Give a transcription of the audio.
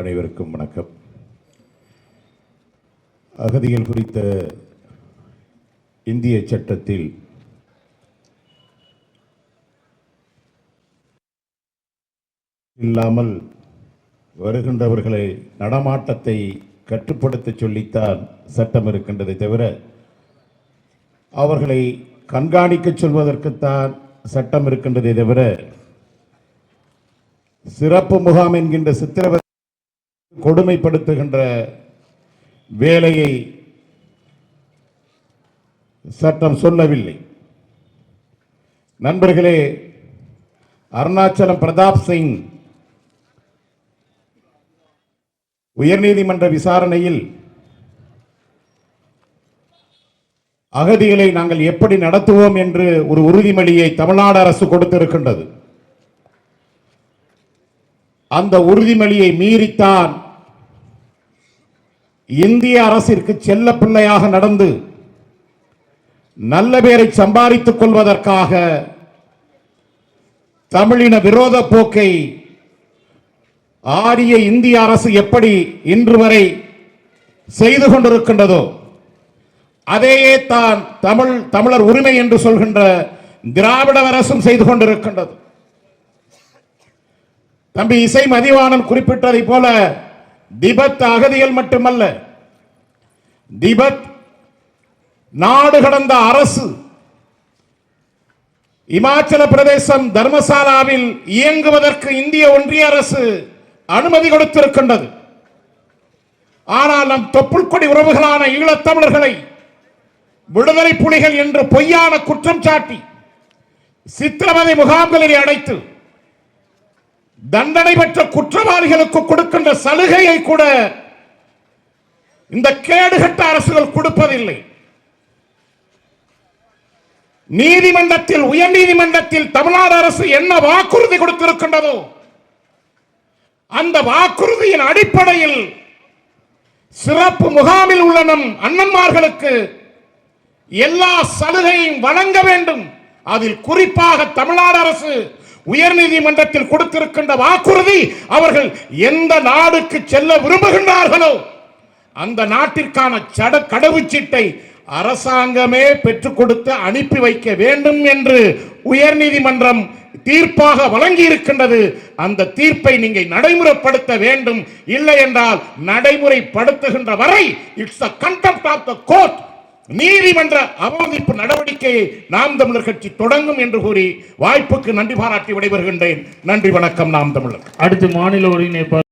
அனைவருக்கும் வணக்கம். அகதிகள் குறித்த இந்திய சட்டத்தில் இல்லாமல் வருகின்றவர்களை நடமாட்டத்தை கட்டுப்படுத்த சொல்லித்தான் சட்டம் இருக்கின்றதை தவிர அவர்களை கண்காணிக்க சொல்வதற்குத்தான் சட்டம் இருக்கின்றதை தவிர சிறப்பு முகாம் என்கின்ற சித்திரவதை கொடுமைப்படுத்துகின்ற வேலையை சட்டம் சொல்லவில்லை. நண்பர்களே அருணாச்சலம் பிரதாப் சிங் உயர்நீதிமன்ற விசாரணையில் அகதிகளை நாங்கள் எப்படி நடத்துவோம் என்று ஒரு உறுதிமொழியை தமிழ்நாடு அரசு கொடுத்திருக்கின்றது. அந்த உறுதிமொழியை மீறித்தான் இந்திய அரசிற்கு செல்ல பிள்ளையாக நடந்து நல்ல பேரை சம்பாதித்துக் கொள்வதற்காக தமிழின விரோத போக்கை ஆரிய இந்திய அரசு எப்படி இன்று வரை செய்து கொண்டிருக்கின்றதோ அதையே தான் தமிழ் தமிழர் உரிமை என்று சொல்கின்ற திராவிட அரசும் செய்து கொண்டிருக்கின்றது. தம்பி இசை மதிவாணன் குறிப்பிட்டதை போல திபத் அகதிகள் மட்டுமல்ல. திபத் நாடு கடந்த அரசு. இமாச்சல பிரதேசம் தர்மசாலாவில் இயங்குவதற்கு இந்திய ஒன்றிய அரசு அனுமதி கொடுத்திருக்கின்றது. ஆனால் நம் தொப்புள்கொடி உறவுகளான ஈழத்தமிழர்களை விடுதலை புலிகள் என்று பொய்யான குற்றம் சாட்டி சித்திரவதை முகாம்களில் அடைத்து தண்டனை பெற்ற குற்றவாளிகளுக்கு கொடுக்கின்ற சலுகையை கூட இந்த கேடுகட்ட அரசுகள் கொடுப்பதில்லை. நீதிமன்றத்தில் உயர் நீதிமன்றத்தில் தமிழ்நாடு அரசு என்ன வாக்குறுதி கொடுத்திருக்கின்றதோ அந்த வாக்குறுதியின் அடிப்படையில் சிறப்பு முகாமில் உள்ள நம் அண்ணன்மார்களுக்கு எல்லா சலுகையும் வழங்க வேண்டும். அதில் குறிப்பாக தமிழ்நாடு அரசு உயர்நீதிமன்றத்தில் கொடுத்திருக்கின்ற வாக்குறுதி அவர்கள் எந்த நாடுக்கு செல்ல விரும்புகின்றார்களோ அந்த நாட்டிற்கான சட கடவுச்சீட்டை அரசாங்கமே பெற்றுக் கொடுத்து அனுப்பி வைக்க வேண்டும் என்று உயர்நீதிமன்றம் தீர்ப்பாக வழங்கி இருக்கின்றது அந்த தீர்ப்பை நீங்க நடைமுறைப்படுத்த வேண்டும். இல்லை என்றால் நடைமுறைப்படுத்துகின்ற வரை it's a contempt of the court நீதிமன்ற அவமதிப்பு நடவடிக்கையை நாம் தமிழர் கட்சி தொடங்கும் என்று கூறி வாய்ப்புக்கு நன்றி பாராட்டி விடைபெறுகின்றேன். நன்றி வணக்கம் நாம் தமிழர். அடுத்து மாநில ஒருங்கிணைப்பாளர்